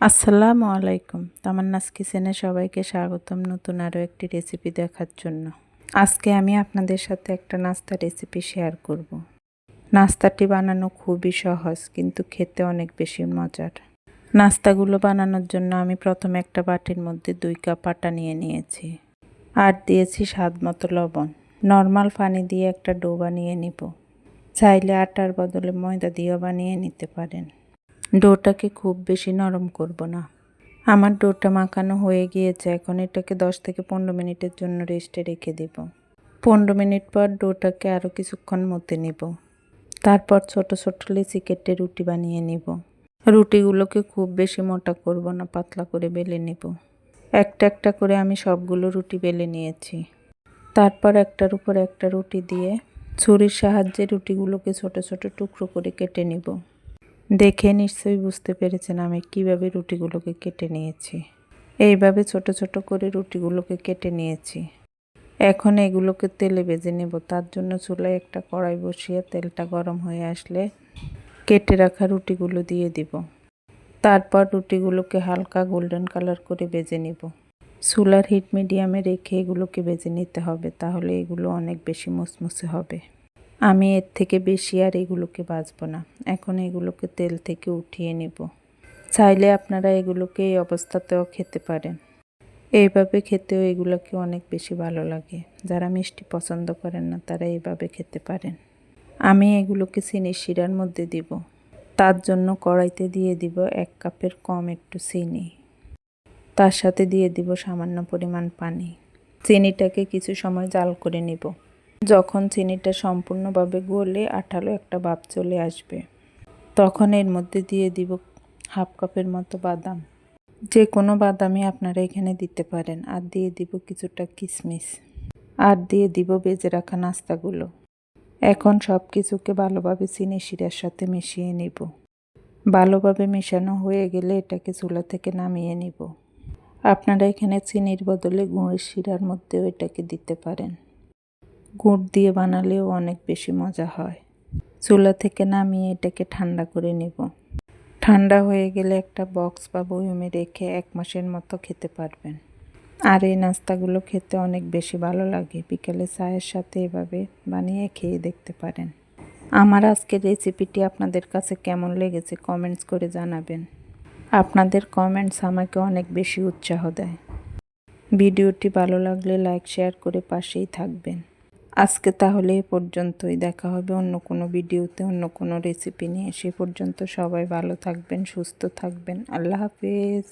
আসসালামু আলাইকুম। তামান্নাস কিচেনে সবাইকে স্বাগতম নতুন আরও একটি রেসিপি দেখার জন্য। আজকে আমি আপনাদের সাথে একটা নাস্তা রেসিপি শেয়ার করব। নাস্তাটি বানানো খুবই সহজ, কিন্তু খেতে অনেক বেশি মজার। নাস্তাগুলো বানানোর জন্য আমি প্রথমে একটা বাটির মধ্যে দুই কাপ আটা নিয়ে নিয়েছি। আর দিয়েছি স্বাদ মতো লবণ। নর্মাল পানি দিয়ে একটা ডো বানিয়ে নিব। চাইলে আটার বদলে ময়দা দিয়েও বানিয়ে নিতে পারেন। ডোটাকে খুব বেশি নরম করব না। আমার ডোটা মাখানো হয়ে গিয়েছে, এখন এটাকে দশ থেকে পনেরো মিনিটের জন্য রেস্টে রেখে দেব। পনেরো মিনিট পর ডোটাকে আরও কিছুক্ষণ মতে নেব। তারপর ছোট ছোট লিচি কেটে রুটি বানিয়ে নেব। রুটিগুলোকে খুব বেশি মোটা করব না, পাতলা করে বেলে নেব। একটা একটা করে আমি সবগুলো রুটি বেলে নিয়েছি। তারপর একটার উপর একটা রুটি দিয়ে ছুরির সাহায্যে রুটিগুলোকে ছোট ছোট টুকরো করে কেটে নিব। দেখে নিশ্চয়ই বুঝতে পেরেছেন আমি কীভাবে রুটিগুলোকে কেটে নিয়েছি। এইভাবে ছোট ছোট করে রুটিগুলোকে কেটে নিয়েছি। এখন এগুলোকে তেলে ভেজে নেব। তার জন্য চুলায় একটা কড়াই বসিয়ে তেলটা গরম হয়ে আসলে কেটে রাখা রুটিগুলো দিয়ে দিব। তারপর রুটিগুলোকে হালকা গোল্ডেন কালার করে ভেজে নিব। চুলার হিট মিডিয়ামে রেখে এগুলোকে ভেজে নিতে হবে, তাহলে এগুলো অনেক বেশি মুসমুসে হবে। আমি এর থেকে বেশি আর এগুলোকে বাজবো না। এখন এগুলোকে তেল থেকে উঠিয়ে নেব। চাইলে আপনারা এগুলোকে এই অবস্থাতেও খেতে পারেন। এইভাবে খেতেও এগুলোকে অনেক বেশি ভালো লাগে। যারা মিষ্টি পছন্দ করেন না, তারা এইভাবে খেতে পারেন। আমি এগুলোকে চিনি শিরার মধ্যে দিব। তার জন্য কড়াইতে দিয়ে দিব এক কাপের কম একটু চিনি। তার সাথে দিয়ে দিব সামান্য পরিমাণ পানি। চিনিটাকে কিছু সময় জাল করে নিব। যখন চিনিটা সম্পূর্ণভাবে গলে আঠালো একটা ভাব চলে আসবে, তখন এর মধ্যে দিয়ে দিব হাফ কাপের মতো বাদাম। যে কোনো বাদামই আপনারা এখানে দিতে পারেন। আর দিয়ে দিব কিছুটা কিশমিশ আর দিয়ে দিব বেজে রাখা নাস্তাগুলো। এখন সব কিছুকে ভালোভাবে চিনি শিরার সাথে মিশিয়ে নিব। ভালোভাবে মেশানো হয়ে গেলে এটাকে চুলা থেকে নামিয়ে নিব। আপনারা এখানে চিনির বদলে গুঁড়ের শিরার মধ্যেও এটাকে দিতে পারেন। গুড় দিয়ে বানালেও অনেক বেশি মজা হয়। চুলা থেকে নামিয়ে এটাকে ঠান্ডা করে নেব। ঠান্ডা হয়ে গেলে একটা বক্স বা বয়মে রেখে এক মাসের মতো খেতে পারবেন। আর এই নাস্তাগুলো খেতে অনেক বেশি ভালো লাগে। বিকেলে চায়ের সাথে এভাবে বানিয়ে খেয়ে দেখতে পারেন। আমার আজকের রেসিপিটি আপনাদের কাছে কেমন লেগেছে কমেন্টস করে জানাবেন। আপনাদের কমেন্টস আমাকে অনেক বেশি উৎসাহ দেয়। ভিডিওটি ভালো লাগলে লাইক, শেয়ার করে পাশেই থাকবেন। আজকে তাহলে এ পর্যন্তই। দেখা হবে অন্য কোনো ভিডিওতে, অন্য কোনো রেসিপি নিয়ে। সে পর্যন্ত সবাই ভালো থাকবেন, সুস্থ থাকবেন। আল্লাহ হাফেজ।